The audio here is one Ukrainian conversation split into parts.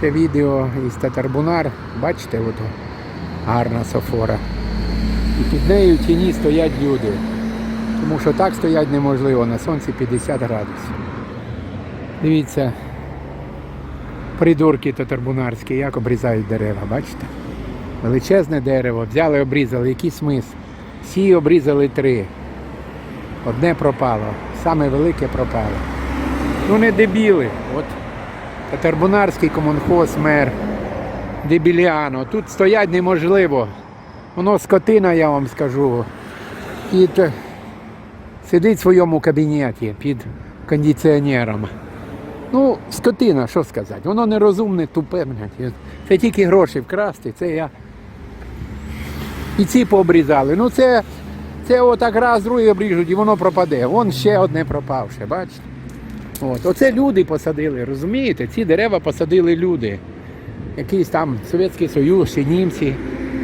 Це відео із Татарбунар. Бачите, от гарна софора. І під нею в тіні стоять люди. Тому що так стоять неможливо, на сонці 50 градусів. Дивіться, придурки татарбунарські, як обрізають дерева, бачите? Величезне дерево, взяли, обрізали, який смисл? Всі обрізали три. Одне пропало, саме велике пропало. Ну не дебіли. От Татарбунарський комунхоз, мер, дебіліано. Тут стоять неможливо. Воно скотина, я вам скажу. І т- сидить в своєму кабінеті під кондиціонером. Ну, скотина, що сказати? Воно нерозумне, тупе, блядь. Це тільки гроші вкрасти, це я. І ці пообрізали. Ну це, це отак раз, другий обріжуть і воно пропаде. Вон ще одне пропавше, бачите? От. Оце люди посадили, розумієте? Ці дерева посадили люди. Якийсь там Совєтський Союз чи німці.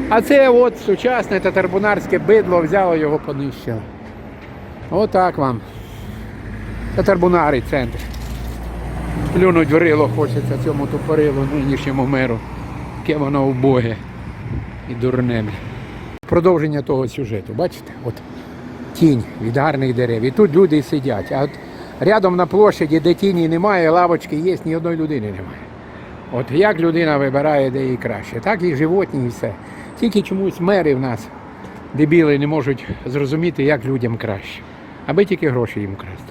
А це от сучасне татарбунарське бидло взяло його понищило. Отак вам. Татарбунарий центр. Плюнуть в рило хочеться цьому тупорилу нинішньому меру. Яке воно убоге і дурне. Продовження того сюжету, бачите? От тінь від гарних дерев. І тут люди сидять. А от рядом на площаді, де тіні немає, лавочки є, ні одної людини немає. От як людина вибирає, де їй краще, так і животні, і все. Тільки чомусь мери в нас, дебіли, не можуть зрозуміти, як людям краще. Аби тільки гроші їм красти.